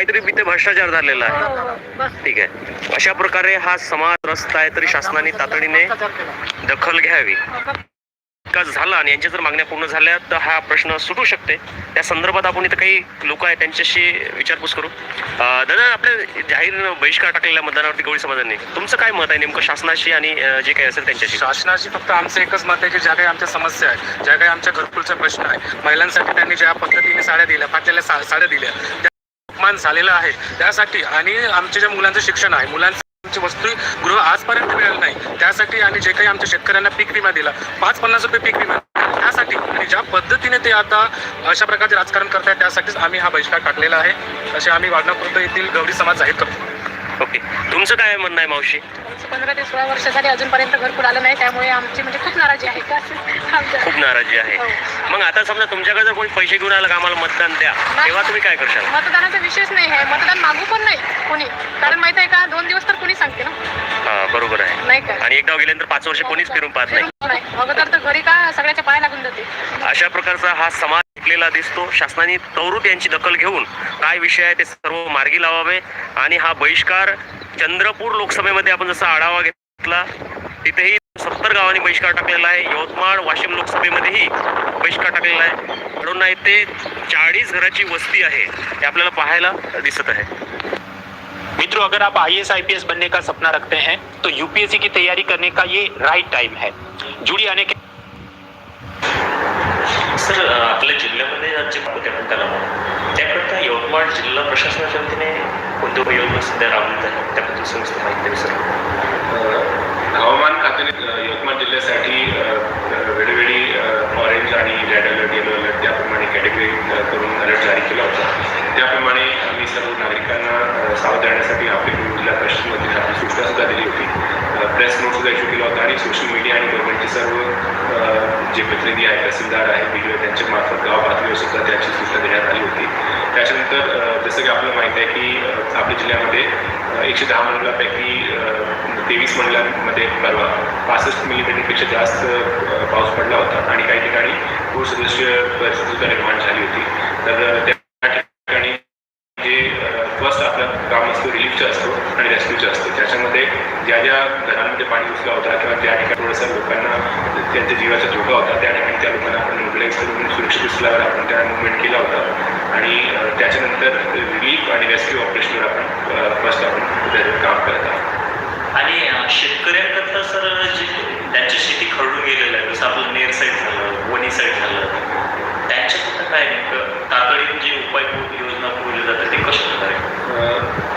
काहीतरी इथे भ्रष्टाचार झालेला आहे. हो, हो, बस. ठीक आहे. अशा प्रकारे हा समाज रस्ता आहे तरी शासनाने तातडीने दखल घ्यावी. विकास झाला आणि यांच्या जर मागण्या पूर्ण झाल्या तर हा प्रश्न सुटू शकते. त्या संदर्भात आपण इथं काही लोक आहेत त्यांच्याशी विचारपूस करू. दादा आपल्या जाहीर बहिष्कार टाकलेल्या मतदानावरती गवळी समाजाने तुमचं काय मत आहे नेमकं शासनाशी आणि जे काही असेल त्यांच्याशी? शासनाची फक्त आमचं एकच मत आहे की ज्या काही आमच्या समस्या आहेत ज्या काही आमच्या घरकुलचे प्रश्न आहे महिलांसाठी त्यांनी ज्या पद्धतीने साड्या दिल्या फाटलेल्या साड्या दिल्या अपमान झालेला आहे. त्यासाठी आणि आमच्या ज्या मुलांचं शिक्षण आहे मुलांचं आमची वसतिगृह आजपर्यंत मिळालं नाही. त्यासाठी आणि जे काही आमच्या शेतकऱ्यांना पीक विमा दिला पाच पन्नास रुपये पीक विमा त्यासाठी आणि ज्या पद्धतीने ते आता अशा प्रकारचे राजकारण करतायत त्यासाठीच आम्ही हा बहिष्कार टाकलेला आहे. असे आम्ही वाढणापूर्त येथील गौरी समाज जाहीर करतो. ओके. तुमचं काय म्हणणं आहे मावशी? पंधरा ते सोळा वर्ष झाली अजूनपर्यंत घरकुल आलं नाही त्यामुळे आमची म्हणजे खूप नाराजी आहे. का खूप नाराजी आहे. हो. मग आता समजा तुमच्याकडे जर कोणी पैसे घेऊन आलं का आम्हाला मतदान द्या तेव्हा तुम्ही काय करशाल? मतदानाचा विषयच नाही आहे. मतदान मागू पण नाही कोणी. कारण माहीत आहे का दोन दिवस तर कोणी सांगते ना. बरोबर आहे. नाही का? आणि एकदा गेल्यानंतर पाच वर्ष कोणीच फिरून पाहत नाही. नाही. अगोदर तर घरी का सगळ्याच्या पाया लागून जाते. अशा प्रकारचा हा समाज शिकलेला दिसतो. शासनाने तवरूत यांची दखल घेऊन काय विषय आहे ते सर्व मार्गी लावावे. आणि हा बहिष्कार चंद्रपूर लोकसभेमध्ये आपण जसा आढावा घेतला तिथेही सत्तर गावांनी बहिष्कार टाकलेला आहे. यवतमाळ वाशिम लोकसभेमध्येही बहिष्कार टाकलेला आहे. म्हणून ते चाळीस घराची वस्ती आहे हे आपल्याला पाहायला दिसत आहे. मित्रों अगर आप आई एस बनने का सपना रखते हैं तो यूपीएससी की तैयारी करने का ये राइट टाइम है। जुड़ी आने के सर आपल्या जिल्ह्यामध्ये राज्य होते म्हणताना त्याकरता यवतमाळ जिल्हा प्रशासनाच्या वतीने कोणत्या उपयोजना सध्या राबवत आहे त्याबद्दल सविस्तर माहिती द्यावी सर. हवामान खात्याने यवतमाळ जिल्ह्यासाठी वेळोवेळी ऑरेंज आणि रेड अलर्ट येलो अलर्ट त्याप्रमाणे कॅटेगरी करून अलर्ट जारी केला होता. त्याप्रमाणे आम्ही सर्व नागरिकांना सावध राहण्यासाठी आपली जिल्हा प्रशासनामध्ये आपली सूचना दिली होती. प्रेस नोट सुद्धा इश्यू केला होता आणि सोशल मीडिया आणि गव्हर्नमेंटचे सर्व जे प्रतिनिधी आहेत तहसीलदार आहेत बी त्यांच्या मार्फत गाव पातळीवर सुद्धा त्याची सूचना देण्यात आली होती. त्याच्यानंतर जसं की आपल्याला माहीत आहे की आपल्या जिल्ह्यामध्ये एकशे दहा मंडळापैकी तेवीस मंडळांमध्ये परवा पासष्ट मिलीमीटरपेक्षा जास्त पाऊस पडला होता आणि काही ठिकाणी पूर सदस्य निर्माण झाली होती. तर त्या ठिकाणी जे फर्स्ट आपलं काम असतं रिलीफचं असतो आणि रेस्क्यूचं असतं त्याच्यामध्ये ज्या ज्या घरांमध्ये पाणी घुसला होता किंवा ज्या ठिकाणी थोडंसं लोकांना त्यांच्या जीवाचा धोका होता त्या ठिकाणी त्या लोकांना आपण मोबिलाईज करून सुरक्षित स्थळावर आपण त्या मुवमेंट केला होता आणि त्याच्यानंतर रिलीफ आणि रेस्क्यू ऑपरेशनवर आपण फर्स्ट आपण काम करत आहोत. आणि शेतकऱ्यांकरता सर जे त्यांची शेती खरडून गेलेलं आहे जसं आपलं नेर साईड झालं वणी साईड झालं त्यांच्याकरता काय नेमकं तातडीने जे उपाय योजना पुरवल्या जातात ते कशा प्रकारे?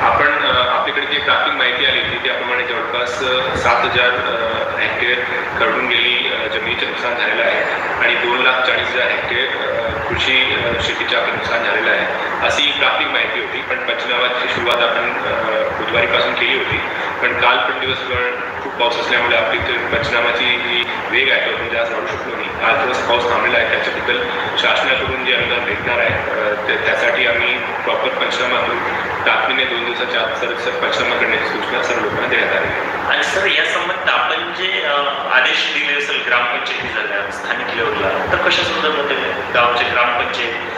आपण आपल्याकडे जी प्राथमिक माहिती आली होती त्याप्रमाणे जवळपास सात हजार हेक्टेअर खरडून गेलेली अ, जमिनीचे नुकसान झालेलं आहे. आणि दोन लाख चाळीस हजार हेक्टेअर कृषी शेतीच्या आपण नुकसान झालेलं आहे. अशी प्राथमिक माहिती होती पण पंचनामाची सुरुवात आपण बुधवारीपासून केली होती. पण काल पण दिवसभर पाऊस असल्यामुळे आपली पंचनामाची जी वेग आहे. तो आपण जास्त राहू शकलो नाही आज दिवस पाऊस थांबलेला आहे. त्याच्याबद्दल शासनाकडून जे अनुदान भेटणार आहे त्यासाठी आम्ही प्रॉपर पंचनामा करून तातडीने दोन दिवसाच्या आत सर सर पंचनामा करण्याची सूचना सर लोकांना देण्यात आली. आणि सर या संबंधित आपण जे आदेश दिले असेल ग्रामपंचायती झाल्या स्थानिक लेवलला तर कशा संदर्भात गावचे ग्रामपंचायत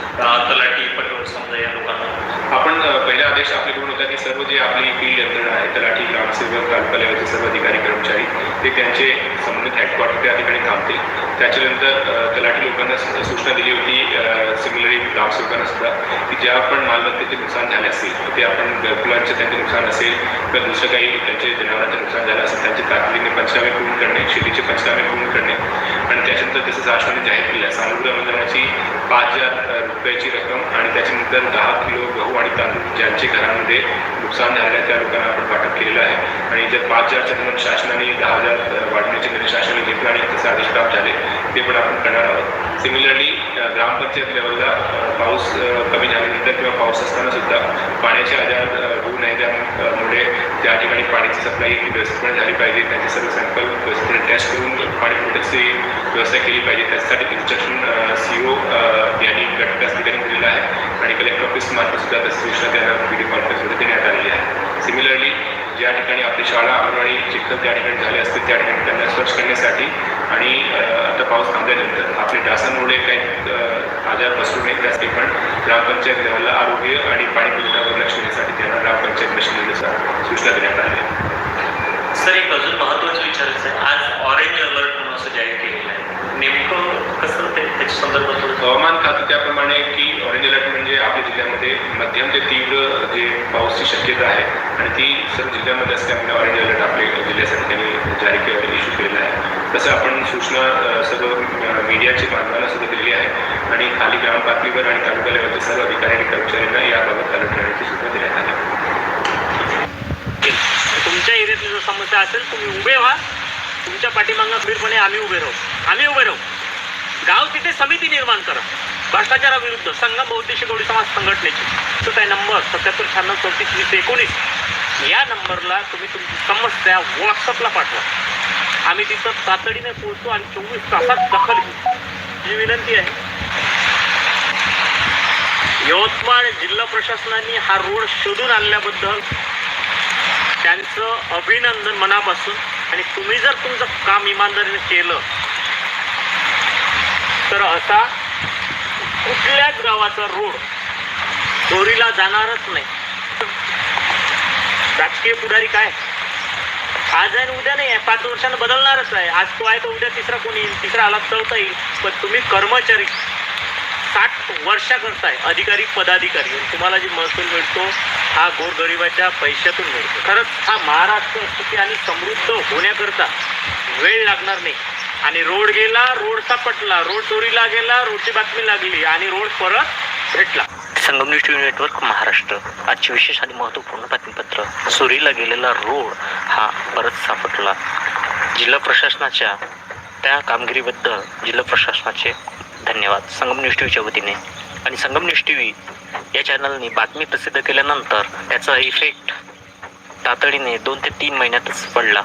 तलाठी पटवून समजा या लोकांना आपण पहिला आदेश आपल्याकडून होता की सर्व जे आपली फील्ड यंत्रणा आहे तलाठी ग्रामसेवक तालुका लेवलचे सर्व अधिकारी कर्मचारी ते त्यांचे संबंधित हेडक्वार्टर त्या ठिकाणी थांबतील. त्याच्यानंतर तलाठी लोकांना सूचना दिली होती. सिमिलरली ग्रामसेवकांना सुद्धा की ज्या पण मालमत्तेचे नुकसान झाले असतील ते आपण फुलांचे त्यांचे नुकसान असेल किंवा दुसरं काही त्यांचे जनावरांचे नुकसान झालं असेल त्यांचे तातडीने पंचनामे पूर्ण करणे शेतीचे पंचनामे पूर्ण करणे. आणि त्याच्यानंतर जसं शासनाने जाहीर केलं सानुग्रह अनुदानाची पाच हजार रुपयाची रक्कम आणि त्याच्यानंतर दहा किलो गहू आणि तांदूळ ज्यांचे घरांमध्ये नुकसान झालं आहे त्या लोकांना आपण वाटप केलेलं आहे. आणि जर पाच हजारच्या नंतर शासनाने दहा हजार अ, वाढवण्याचे निर्णय शासनाने घेतला आणि तसे आदेश प्राप्त झाले. ते पण आपण करणार आहोत. सिमिलरली ग्रामपंचायत लेवलला पाऊस कमी झाल्यानंतर किंवा पाऊस असताना सुद्धा पाण्याचे आजार होऊ नये त्यामुळे त्या ठिकाणी पाण्याची सप्लाय ही व्यवस्थितपणे झाली पाहिजे त्याचे सर्व सॅम्पल व्यवस्थितपणे टेस्ट करून पाणी पुरवठ्याची व्यवस्था केली पाहिजे. त्यासाठी इन्स्ट्रक्शन सी ओ यांनी गटविकास ठिकाणी दिलेलं आहे. आणि कलेक्टर ऑफिस मार्फत सुद्धा तशी सूचना त्यांना व्हिडिओ कॉन्फरन्समध्ये देण्यात आलेली आहे. सिमिलरली ज्या ठिकाणी आपली शाळा अंगणवाडी चिखल त्या ठिकाणी झाले असतील त्या ठिकाणी त्यांना स्वच्छ करण्यासाठी आणि आता पाऊस थांबल्यानंतर. आपले डासांमुळे काही आजार पसरू नये त्यासाठी पण ग्रामपंचायत लेवलला आरोग्य आणि पाणी पुरवठ्यावर लक्ष देण्यासाठी त्यांना ग्रामपंचायत मशिनरीनुसार सूचना देण्यात आल्या. सर एक अजून महत्वाचं विचारायचं आहे. आज ऑरेंज अलर्ट म्हणून असं जाहीर केलेलं आहे. नेमकं त्याच्या संदर्भात थोडं हवामान खातं त्याप्रमाणे की ऑरेंज अलर्ट म्हणजे आपल्या जिल्ह्यामध्ये मध्यम ते तीव्र जे पाऊसची शक्यता आहे आणि ती सर्व जिल्ह्यामध्ये असल्यामुळे ऑरेंज अलर्ट आपल्या जिल्ह्यासाठी त्यांनी जारी केलं इश्यू केलेला आहे. तसं आपण सूचना सर्व मीडियाची मीडियाच्या माध्यमाला सुद्धा दिलेली आहे आणि खाली ग्राम पातळीवर आणि तालुका लेवलच्या सर्व अधिकारी आणि कर्मचाऱ्यांना याबाबत अलर्ट करण्याची सूचना देण्यात आली. तुमच्या एरियातली जर समस्या असेल तुम्ही उभे व्हा. तुमच्या पाठीमागं खंबीरपणे आम्ही उभे राहू. आम्ही उभे राहू. गाव तिथे समिती निर्माण करा. भ्रष्टाचाराविरुद्ध संगम बहुद्देशीय गौडी समाज संघटनेची. तो काय नंबर? सत्याहत्तर शहाण्णव चौतीस वीस एकोणीस. या नंबरला तुम्ही तुमची समस्या व्हॉट्सअपला पाठवा. आम्ही तिथं तातडीने पोहोचतो आणि चोवीस तासात दखल घेऊ. ही विनंती आहे. यवतमाळ जिल्हा प्रशासनाने हा रोड शोधून आणल्याबद्दल त्यांचं अभिनंदन मनापासून. आणि तुम्ही जर तुमचं काम इमानदारीने केलं तर असा कुठल्याच गावाचा रोड चोरीला जाणारच नाही. राजकीय पुढारी काय? आज आहे उद्या नाही आहे पाच वर्षानं बदलणारच आहे. आज तो आहे तर उद्या तिसरा कोणी येईल? तिसरा आला चौथा येईल. पण तुम्ही कर्मचारी साठ वर्षाकरता आहे. अधिकारी पदाधिकारी. तुम्हाला जी महसूल मिळतो हा गोरगरिबाच्या पैशातून मिळतो. खरंच हा महाराष्ट्र सुखी आणि समृद्ध होण्याकरता वेळ लागणार नाही. आणि रोड गेला रोड सापटला रोड चोरीला गेला रोडची बातमी लागली आणि रोड परत भेटला. Sangamner TV network Maharashtra. आजचे विशेष आणि महत्त्वपूर्ण बातमीपत्र चोरीला गेलेला रोड हा परत सापडला. जिल्हा प्रशासनाच्या त्या कामगिरीबद्दल जिल्हा प्रशासनाचे धन्यवाद. संगम न्यूज टीव्हीच्या वतीने. आणि संगम न्यूज टी व्ही या चॅनलने बातमी प्रसिद्ध केल्यानंतर त्याचा इफेक्ट तातडीने दोन ते तीन महिन्यातच पडला.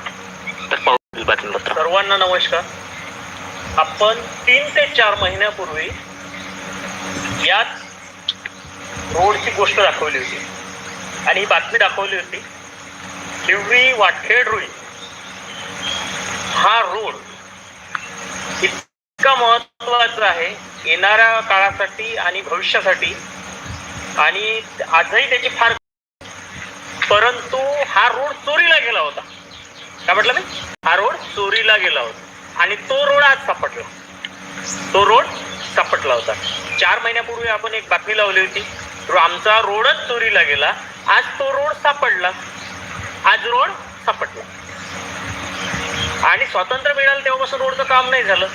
तर पाहू बातमीपत्र. सर्वांना नमस्कार. आपण तीन ते चार महिन्यापूर्वी याच रोडची गोष्ट दाखवली होती. आणि ही बातमी दाखवली होती हिवरी वाटखेड रुई. हा रोड इतका महत्त्वाचा आहे येणाऱ्या काळासाठी आणि भविष्यासाठी आणि आजही त्याची फार परंतु हा रोड चोरीला गेला होता. काय म्हटलं मी? हा रोड चोरीला गेला होता. आणि तो रोड आज सापडला. तो रोड सापडला होता. चार महिन्यापूर्वी आपण एक बातमी लावली होती. आमचा रोडच चोरीला गेला. आज तो रोड सापडला. आज रोड सापडला. आणि स्वातंत्र्य मिळालं तेव्हापासून रोडचं काम नाही झालं.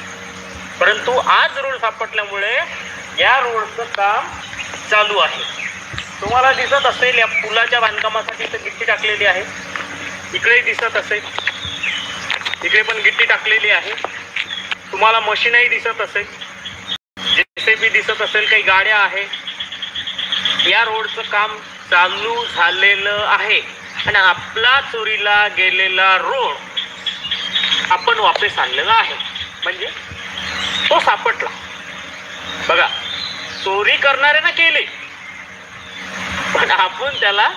परंतु आज रोड सापडल्यामुळे या रोडचं काम चालू आहे. तुम्हाला दिसत असेल या पुलाच्या बांधकामासाठी इथं गिट्टी टाकलेली आहे. इकडे दिसत असेल. इकडे पण गिट्टी टाकलेली आहे. तुम्हाला मशीनही दिसत असेल. जेसीबी दिसत असेल काही गाड्या आहे या रोडचं काम चालू झालेलं आहे. आणि आपला चोरीला गेलेला रोड आपण वापस आणलेला आहे. म्हणजे तो सापडला. बघा चोरी करणाऱ्यानं केली. पण आपण त्याला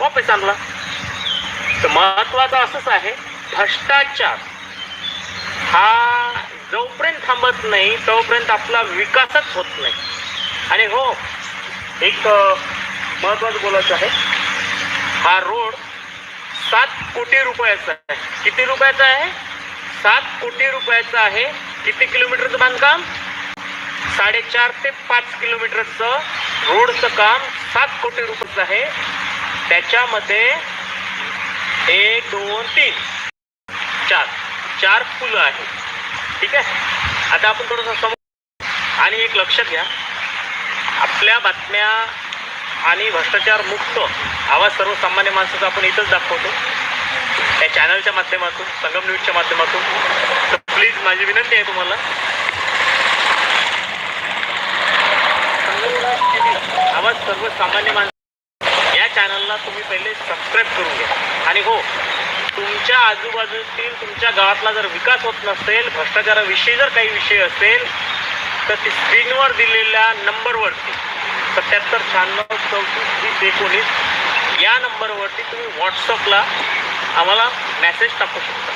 वापस आणला. तर महत्वाचं असंच आहे भ्रष्टाचार. हा जोपर्यंत थांबत नाही तोपर्यंत आपला विकासच होत नाही. आणि हो एक महत्वाचं बोलायचं आहे. हा रोड सात कोटी रुपयाचा आहे. किती रुपयाचा आहे? सात कोटी रुपयाचा आहे. किती किलोमीटरचं बांधकाम? साडेचार ते पाच किलोमीटरचं रोडचं काम सात कोटी रुपयाचं आहे. त्याच्यामध्ये एक दोन तीन. चार. चार फुलं आहेत. ठीक आहे? आता आपण थोडंसं समोर आणि एक लक्षात घ्या. आपल्या बातम्या आणि भ्रष्टाचार मुक्त आवाज सर्वसामान्य माणसाचा आपण इथंच दाखवतो. या चॅनलच्या माध्यमातून संगम न्यूजच्या माध्यमातून. तर प्लीज माझी विनंती आहे तुम्हाला. आवाज सर्वसामान्य माणसं या चॅनलला तुम्ही पहिले सबस्क्राईब करून घ्या. आणि हो तुमच्या आजूबाजूतील तुमच्या गावातला जर विकास होत नसेल भ्रष्टाचाराविषयी जर काही विषय असेल तर ती स्क्रीनवर दिलेल्या नंबरवरती सत्याहत्तर शहाण्णव चौतीस वीस एकोणीस या नंबरवरती तुम्ही व्हॉट्सअपला आम्हाला मेसेज टाकू शकता.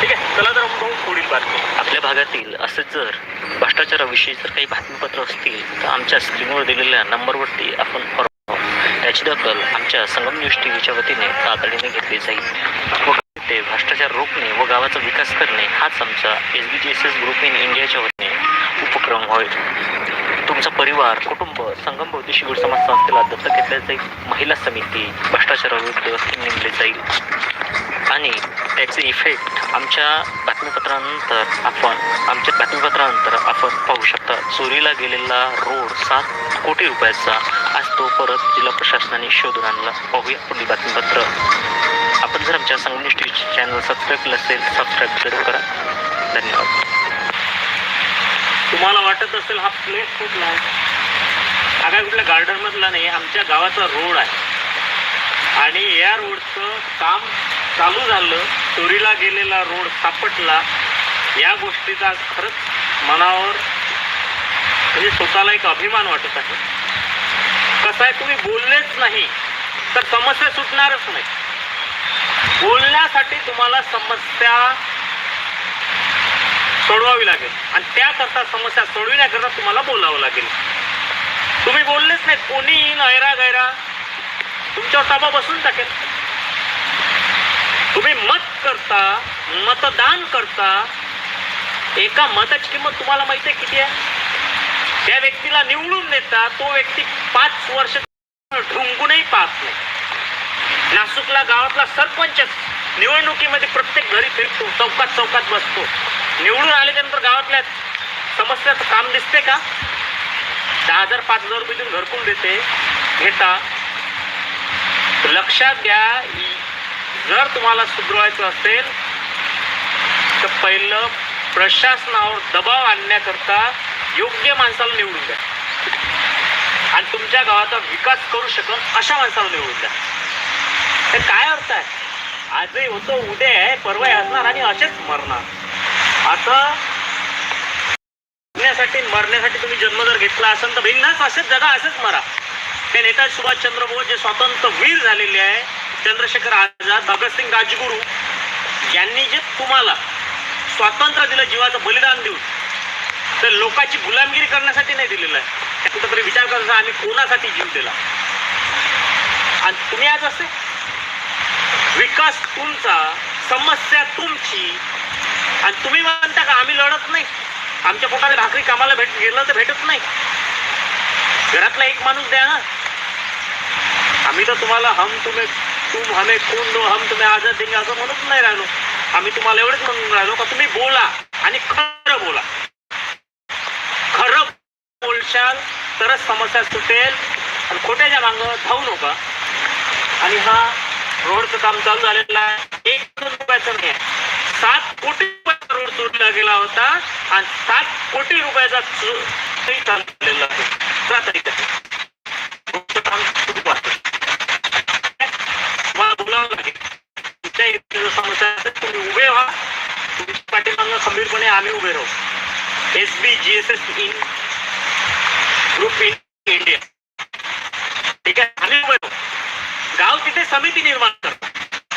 ठीक आहे? चला तर आपण पाहू पुढील बातमी आपल्या भागातील असं जर भ्रष्टाचाराविषयी जर काही बातमीपत्र असतील तर आमच्या स्क्रीनवर दिलेल्या नंबरवरती आपण याची दखल आमच्या संगम न्यूज टीव्हीच्या वतीने तातडीने घेतली जाईल. व ते भ्रष्टाचार रोखणे व गावाचा विकास करणे हाच आमचा S B G S S group in इंडियाच्या वतीने उपक्रम होईल. तुमचा परिवार कुटुंब संगम बौद्ध शिबिर समाज संस्थेला दत्तक घेतल्या जाईल. महिला समिती भ्रष्टाचाराविरुद्ध नेमले जाईल. आणि त्याचे इफेक्ट आमच्या बातमीपत्रानंतर आपण आमच्या बातमीपत्रानंतर आपण पाहू शकता चोरीला गेलेला रोड सात कोटी रुपयाचा आज तो परत जिल्हा प्रशासनाने शोधून आणला. पाहूया पुढील बातमीपत्र. आपण जर आमच्या संगम टी चॅनल सबस्क्राईब केलं असेल सबस्क्राईब जरूर करा. धन्यवाद. तुम्हाला वाटत असेल हा प्लेस कुठला आहे? हा काय कुठल्या गार्डनमधला नाही आमच्या गावाचा रोड आहे. आणि या रोडचं काम चालू झालं चोरीला गेलेला रोड सापटला या गोष्टीचा खरंच मनावर म्हणजे स्वतःला एक अभिमान वाटत आहे. कसं आहे तुम्ही बोललेच नाही तर समस्या सुटणारच नाही. बोलण्यासाठी तुम्हाला समस्या सोडवावी लागेल. आणि त्याकरता समस्या सोडविण्याकरता तुम्हाला बोलावं लागेल. तुम्ही बोललेच नाही कोणी नैरा गैरा तुमच्यावर ताबा बसून टाकेल. तुम्ही मत करता मतदान करता एका मताची किंमत तुम्हाला माहिती आहे किती आहे? त्या व्यक्तीला निवडून देता तो व्यक्ती पाच वर्ष ढुंगूनही पाहत नाही. नाशिकला गावातला सरपंच निवडणुकीमध्ये प्रत्येक घरी फिरतो चौकात चौकात बसतो. निवडून आल्याच्यानंतर गावातल्या समस्याचं काम दिसते का? दहा हजार पाच हजार रुपये देऊन घरकून देते. घेता. लक्षात घ्या जर तुम्हाला सुधरवायचं असेल तर पहिलं प्रशासनावर दबाव आणण्याकरता योग्य माणसाला निवडून द्या. आणि तुमच्या गावाचा विकास करू शकत अशा माणसाला निवडून द्या. तर काय अर्थ आहे? आजही होतो उद्या आहे परवा असणार आणि असेच मरणार. आता मरण्यासाठी मरण्यासाठी तुम्ही जन्म जर घेतला असेल तर भिन्नच असेच जगा असेच मरा. ते नेता सुभाषचंद्र बोस जे स्वातंत्र्य वीर झालेले आहे चंद्रशेखर आझाद भगतसिंग राजगुरू यांनी जे तुम्हाला स्वातंत्र्य दिलं जीवाचं बलिदान देऊन तर लोकांची गुलामगिरी करण्यासाठी नाही दिलेलं आहे. कुठंतरी विचार करायचा आम्ही कोणासाठी जीव दिला? आणि तुम्ही आज असे? विकास तुमचा समस्या तुमची आणि तुम्ही म्हणता का आम्ही लढत नाही? आमच्या पोटाला भाकरी कामाला भेट गेलं तर भेटत नाही. घरातला एक माणूस द्या ना. आम्ही तर तुम्हाला हम तुम्ही तुम हमें खून दो हम तुम्ही आजाद देंगे असं म्हणत नाही राहिलो. आम्ही तुम्हाला एवढंच म्हणून राहिलो का तुम्ही बोला आणि खरं बोला. खरं बोलशाल तरच समस्या सुटेल. आणि खोट्याच्या मागं धावू नका. आणि हा रोडचं काम चालू झालेलं आहे. एक दोन रुपयाचं नाही आहे. सात कोटी रुपयाचा रोड तोडला गेला होता आणि सात कोटी रुपयाचा चो- चोरी चालू झालेला आहे अकरा तारीख आहे. रोडचं काम सुरू आहे. तुम्हाला बोलावं लागेल तुमच्या इथे समस्या असेल तुम्ही उभे व्हा. तुमच्या पाठीमागं खंबीरपणे आम्ही उभे राहू. S B G S S in group in India. ठीक आहे? आम्ही उभे राहू. गाव तिथे समिती निर्माण करतात.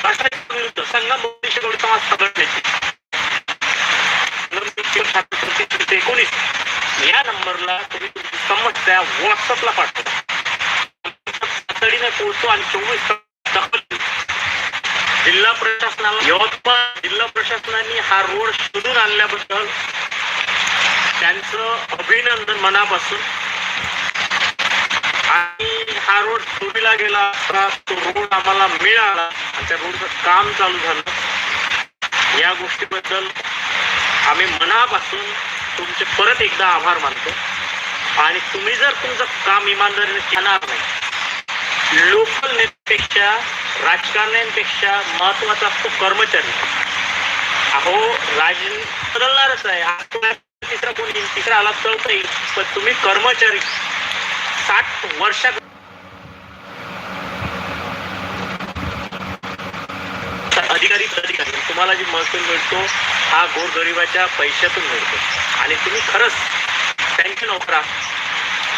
राष्ट्राच्या विरुद्ध मोदी बौद्धिक समाज संघटनेची एकोणीस. या नंबरला तुम्ही तुमची समस्या व्हॉट्सअपला पाठवा. तातडीने पोहोचतो आणि चोवीस जिल्हा प्रशासनाला यवतमाळ जिल्हा प्रशासनाने हा रोड शोधून आणल्याबद्दल त्यांचं अभिनंदन मनापासून. आणि हा रोड चोरीला गेला असता तो रोड आम्हाला मिळाला त्या रोडचं काम चालू झालं. या गोष्टीबद्दल आम्ही मनापासून तुमचे परत एकदा आभार मानतो. आणि तुम्ही जर तुमचं काम इमानदारीने केणार नाही लोकल नेत्यापेक्षा राजकारण्यांपेक्षा महत्त्वाचा असतो कर्मचारी. अहो राज बदलणारच आहे. तिसरा कोण येईल? तिसरा आला चौथा येईल. पण तुम्ही कर्मचारी. साठ वर्षा अधिकारी अधिकारी. तुम्हाला जी महसूल मिळतो हा गोरगरिबाच्या पैशातून मिळतो. आणि तुम्ही खरंच टेन्शन वापरा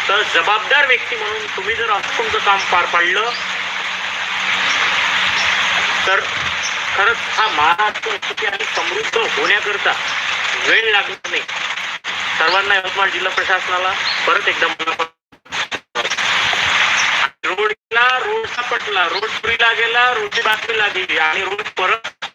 तर जबाबदार व्यक्ती म्हणून तुम्ही जर असं तुमचं काम पार पाडलं तर खरंच हा महाराष्ट्र सुखी आणि समृद्ध होण्याकरता वेळ लागणार नाही. सर्वांना यवतमाळ जिल्हा प्रशासनाला परत एकदा रोडला रोडचा पटला रोड पुरीला गेला रोडची बातमी लागली आणि रोड परत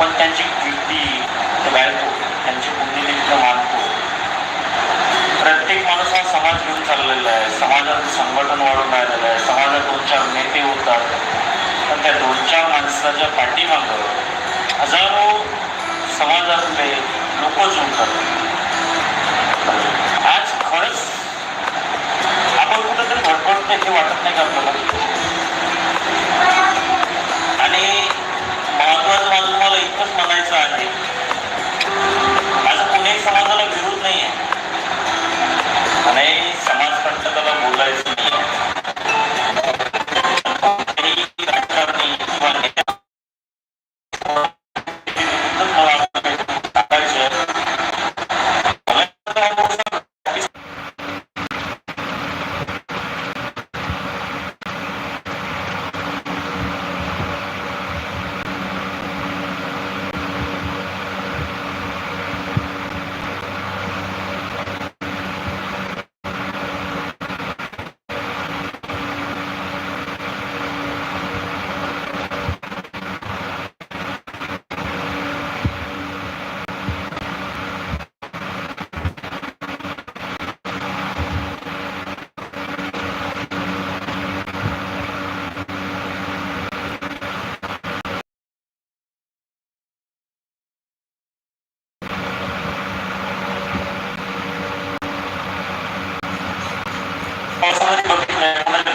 आपण त्यांची कीर्ती वेळतो त्यांची पुण्यनिमित्त मानतो प्रत्येक माणूस हा समाज घेऊन चाललेला आहे. समाजात संघटन वाढून राहिलेलं आहे. समाजात दोन चार नेते होतात. पण त्या दोन चार माणसाच्या पाठीमाग हजारो समाजातले लोक जुळतात आज खरंच आपण कुठंतरी भटभटते हे वाटत नाही का आपल्याला? इतकंच म्हणायचं आहे. माझं कोणी समाजाला विरोध नाही आहे आणि समाज त्याला बोलायचं Thank you.